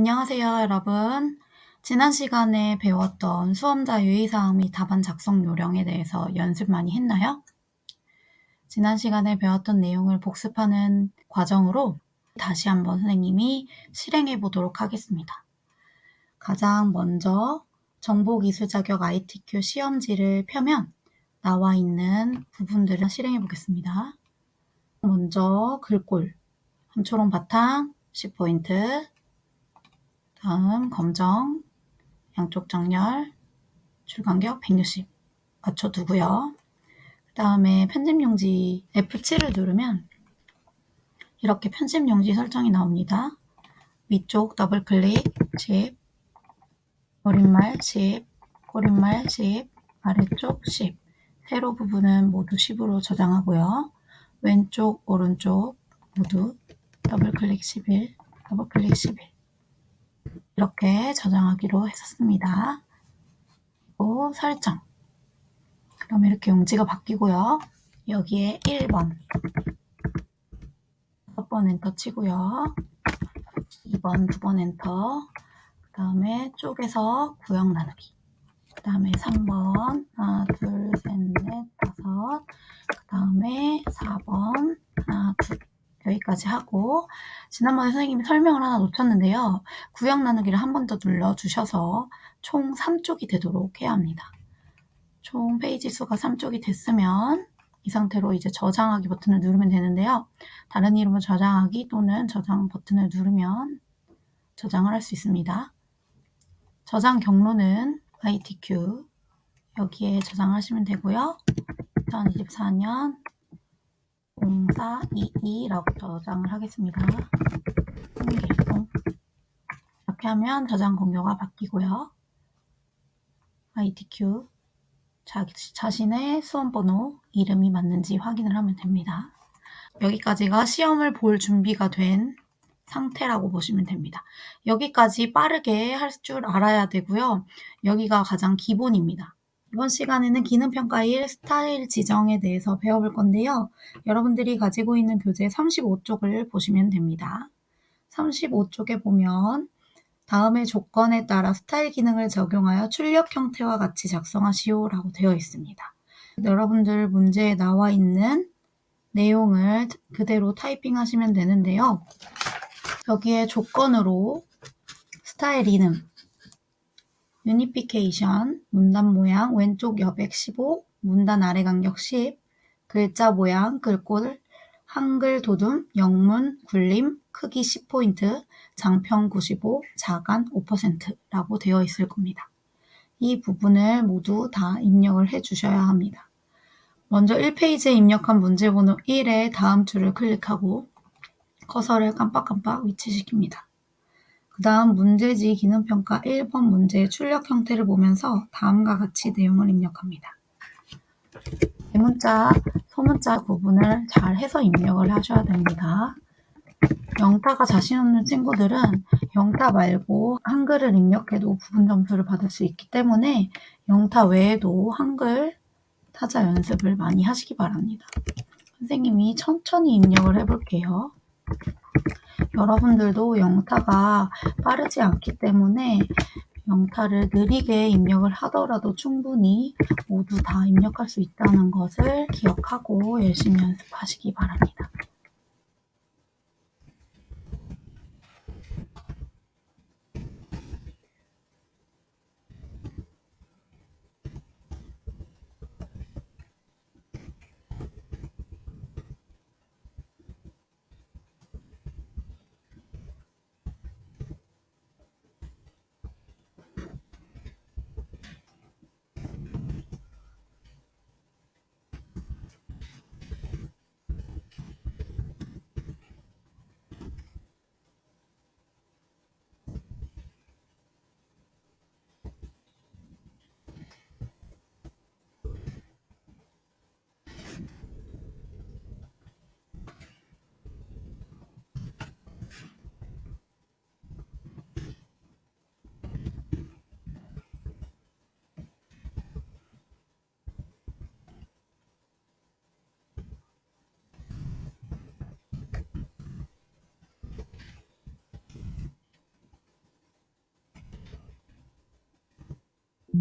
안녕하세요, 여러분. 지난 시간에 배웠던 수험자 유의사항 및 답안 작성 요령에 대해서 연습 많이 했나요? 지난 시간에 배웠던 내용을 복습하는 과정으로 다시 한번 선생님이 실행해 보도록 하겠습니다. 가장 먼저 정보기술 자격 ITQ 시험지를 펴면 나와 있는 부분들을 실행해 보겠습니다. 먼저 글꼴, 한초롱 바탕, 10포인트, 다음 검정, 양쪽 정렬, 줄간격 160 맞춰두고요. 그 다음에 편집용지 F7을 누르면 이렇게 편집용지 설정이 나옵니다. 위쪽 더블클릭, 집, 머릿말 10, 꼬릿말 10, 아래쪽 10, 세로 부분은 모두 10으로 저장하고요. 왼쪽, 오른쪽 모두 더블클릭 11, 더블클릭 11 이렇게 저장하기로 했었습니다. 그리고 설정. 그럼 이렇게 용지가 바뀌고요. 여기에 1번, 6번 엔터 치고요. 2번, 9번 엔터. 그 다음에 쪼개서 구역 나누기. 그 다음에 3번, 하나, 둘, 셋, 넷, 다섯. 그 다음에 4번, 하나, 둘. 여기까지 하고 지난번에 선생님이 설명을 하나 놓쳤는데요. 구역 나누기를 한 번 더 눌러주셔서 총 3쪽이 되도록 해야 합니다. 총 페이지 수가 3쪽이 됐으면 이 상태로 이제 저장하기 버튼을 누르면 되는데요. 다른 이름으로 저장하기 또는 저장 버튼을 누르면 저장을 할 수 있습니다. 저장 경로는 ITQ 여기에 저장하시면 되고요. 2024년 0422라고 저장을 하겠습니다. 이렇게 하면 저장 공료가 바뀌고요. ITQ 자, 자신의 수험번호 이름이 맞는지 확인을 하면 됩니다. 여기까지가 시험을 볼 준비가 된 상태라고 보시면 됩니다. 여기까지 빠르게 할 줄 알아야 되고요. 여기가 가장 기본입니다. 이번 시간에는 기능평가 1 스타일 지정에 대해서 배워볼 건데요. 여러분들이 가지고 있는 교재 35쪽을 보시면 됩니다. 35쪽에 보면 다음의 조건에 따라 스타일 기능을 적용하여 출력 형태와 같이 작성하시오 라고 되어 있습니다. 여러분들 문제에 나와 있는 내용을 그대로 타이핑 하시면 되는데요. 여기에 조건으로 스타일 이름, 유니피케이션, 문단 모양, 왼쪽 여백 15, 문단 아래 간격 10, 글자 모양, 글꼴, 한글 도둠, 영문, 굴림, 크기 10포인트, 장평 95, 자간 5%라고 되어 있을 겁니다. 이 부분을 모두 다 입력을 해 주셔야 합니다. 먼저 1페이지에 입력한 문제번호 1의 다음 줄을 클릭하고 커서를 깜빡깜빡 위치시킵니다. 그 다음 문제지 기능평가 1번 문제의 출력 형태를 보면서 다음과 같이 내용을 입력합니다. 대문자, 소문자 구분을 잘 해서 입력을 하셔야 됩니다. 영타가 자신 없는 친구들은 영타 말고 한글을 입력해도 부분 점수를 받을 수 있기 때문에 영타 외에도 한글 타자 연습을 많이 하시기 바랍니다. 선생님이 천천히 입력을 해볼게요. 여러분들도 영타가 빠르지 않기 때문에 영타를 느리게 입력을 하더라도 충분히 모두 다 입력할 수 있다는 것을 기억하고 열심히 연습하시기 바랍니다.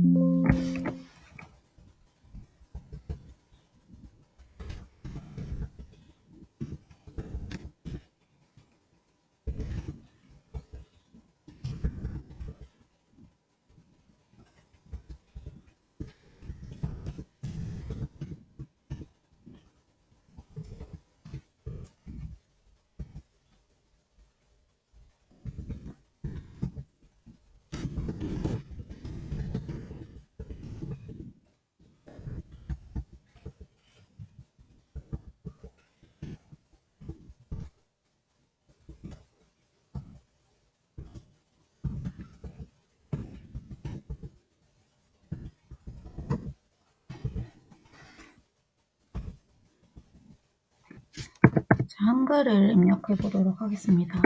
자, 한글을 입력해 보도록 하겠습니다.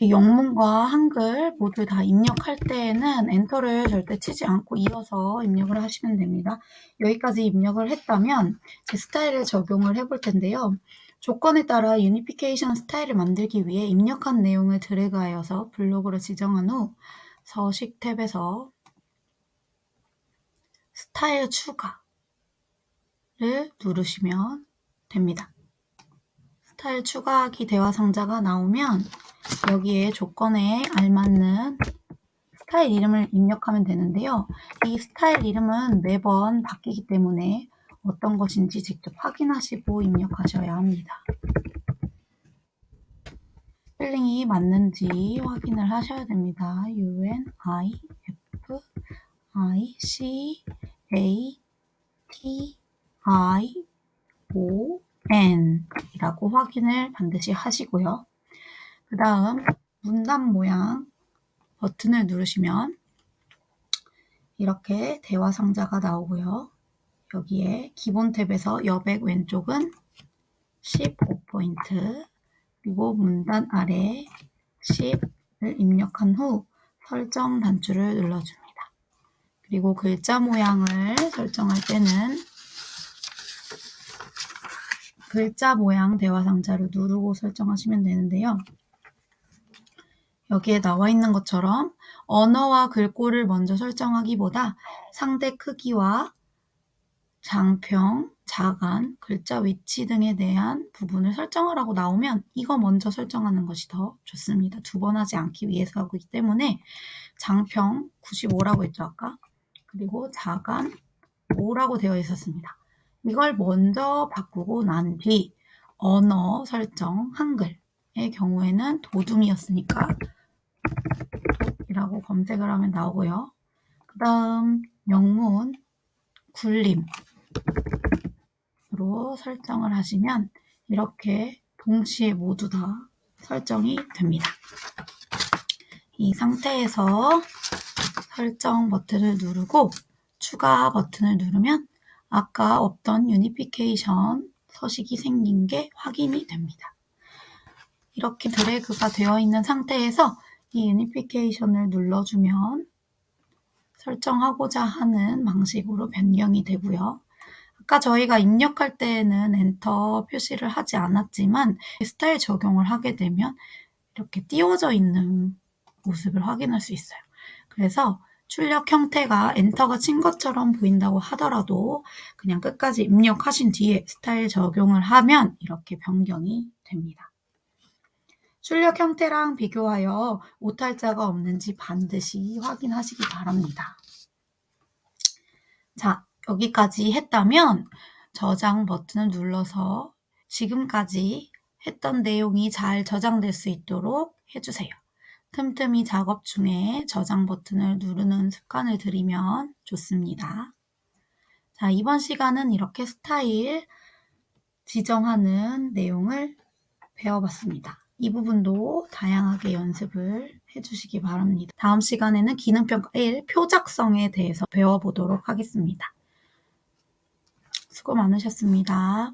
영문과 한글 모두 다 입력할 때에는 엔터를 절대 치지 않고 이어서 입력을 하시면 됩니다. 여기까지 입력을 했다면 제 스타일을 적용을 해볼 텐데요. 조건에 따라 유니피케이션 스타일을 만들기 위해 입력한 내용을 드래그하여서 블록으로 지정한 후 서식 탭에서 스타일 추가를 누르시면 됩니다. 스타일 추가하기 대화 상자가 나오면 여기에 조건에 알맞는 스타일 이름을 입력하면 되는데요. 이 스타일 이름은 매번 바뀌기 때문에 어떤 것인지 직접 확인하시고 입력하셔야 합니다. 스펠링이 맞는지 확인을 하셔야 됩니다. U N I F I C A T I O N 이라고 확인을 반드시 하시고요. 그 다음 문단 모양 버튼을 누르시면 이렇게 대화 상자가 나오고요. 여기에 기본 탭에서 여백 왼쪽은 15포인트 그리고 문단 아래 10을 입력한 후 설정 단추를 눌러줍니다. 그리고 글자 모양을 설정할 때는 글자 모양 대화 상자를 누르고 설정하시면 되는데요. 여기에 나와 있는 것처럼 언어와 글꼴을 먼저 설정하기보다 상대 크기와 장평, 자간, 글자 위치 등에 대한 부분을 설정하라고 나오면 이거 먼저 설정하는 것이 더 좋습니다. 두 번 하지 않기 위해서 하기 때문에 장평 95라고 했죠 아까 그리고 자간 5라고 되어 있었습니다. 이걸 먼저 바꾸고 난 뒤 언어 설정 한글의 경우에는 도둠이었으니까 이라고 검색을 하면 나오고요. 그 다음 영문 굴림으로 설정을 하시면 이렇게 동시에 모두 다 설정이 됩니다. 이 상태에서 설정 버튼을 누르고 추가 버튼을 누르면 아까 없던 유니피케이션 서식이 생긴 게 확인이 됩니다. 이렇게 드래그가 되어 있는 상태에서 이 유니피케이션을 눌러주면 설정하고자 하는 방식으로 변경이 되고요. 아까 저희가 입력할 때에는 엔터 표시를 하지 않았지만 스타일 적용을 하게 되면 이렇게 띄워져 있는 모습을 확인할 수 있어요. 그래서 출력 형태가 엔터가 친 것처럼 보인다고 하더라도 그냥 끝까지 입력하신 뒤에 스타일 적용을 하면 이렇게 변경이 됩니다. 출력 형태랑 비교하여 오탈자가 없는지 반드시 확인하시기 바랍니다. 자, 여기까지 했다면 저장 버튼을 눌러서 지금까지 했던 내용이 잘 저장될 수 있도록 해주세요. 틈틈이 작업 중에 저장 버튼을 누르는 습관을 들이면 좋습니다. 자, 이번 시간은 이렇게 스타일 지정하는 내용을 배워봤습니다. 이 부분도 다양하게 연습을 해주시기 바랍니다. 다음 시간에는 기능평가 1 표작성에 대해서 배워보도록 하겠습니다. 수고 많으셨습니다.